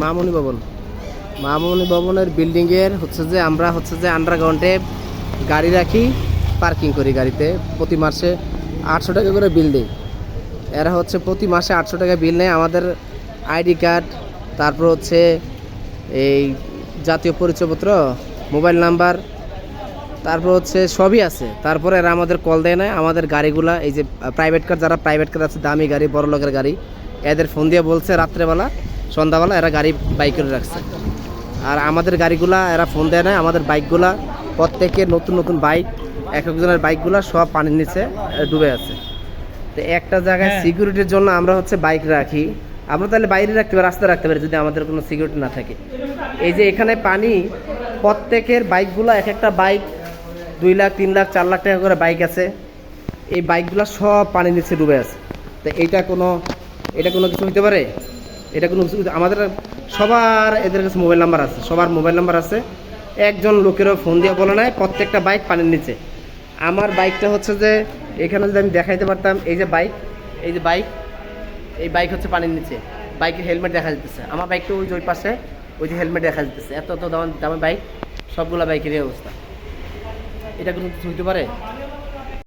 মামনি ভবন। মামনি ভবনের বিল্ডিংয়ের হচ্ছে যে আমরা হচ্ছে যে আন্ডারগ্রাউন্ডে গাড়ি রাখি পার্কিং করি গাড়িতে। প্রতি মাসে আটশো টাকা করে বিল দিই। এরা হচ্ছে প্রতি মাসে আটশো টাকা বিল নেয়। আমাদের আইডি কার্ড, তারপর হচ্ছে এই জাতীয় পরিচয়পত্র, মোবাইল নাম্বার, তারপর হচ্ছে সবই আছে। তারপরে এরা আমাদের কল দেয় না। আমাদের গাড়িগুলা, এই যে প্রাইভেট কার যারা প্রাইভেট কার আছে, দামি গাড়ি বড় লোকের গাড়ি, এদের ফোন দিয়ে বলছে রাত্রেবেলা সন্ধ্যাবেলা এরা গাড়ি বাইক করে রাখছে। আর আমাদের গাড়িগুলা এরা ফোন দেয় না আমাদের বাইকগুলা প্রত্যেকের নতুন নতুন বাইক এক একজনের বাইকগুলা সব পানির নিচে ডুবে আছে। তো একটা জায়গায় হ্যাঁ। সিকিউরিটির জন্য আমরা হচ্ছে বাইক রাখি। আমরা তাহলে বাইরে রাখতে পারি রাস্তায় রাখতে পারি যদি আমাদের কোনো সিকিউরিটি না থাকে। এই যে এখানে পানি প্রত্যেকের বাইকগুলো এক একটা বাইক দুই লাখ তিন লাখ চার লাখ টাকা করে বাইক আছে। এই বাইকগুলো সব পানির নিচে ডুবে আছে। তো এইটা কোনো এটা কোনো কিছু হতে পারে? এটা কোনো আমাদের সবার এদের কাছে মোবাইল নাম্বার আছে, সবার মোবাইল নাম্বার আছে। একজন লোকেরও ফোন দিয়ে বলে নাই, প্রত্যেকটা বাইক পানির নিচে। আমার বাইকটা হচ্ছে যে, এখানে যদি আমি দেখাইতে পারতাম, এই যে বাইক, এই যে বাইক, এই বাইক হচ্ছে পানির নিচে। বাইকের হেলমেট দেখা যেতেছে আমার বাইকটা ওই যে ওই পাশে, ওই যে হেলমেট দেখা যেতেছে এত এত দাম দামের বাইক, সবগুলা বাইকেরই অবস্থা। এটা কোনো হইতে পারে?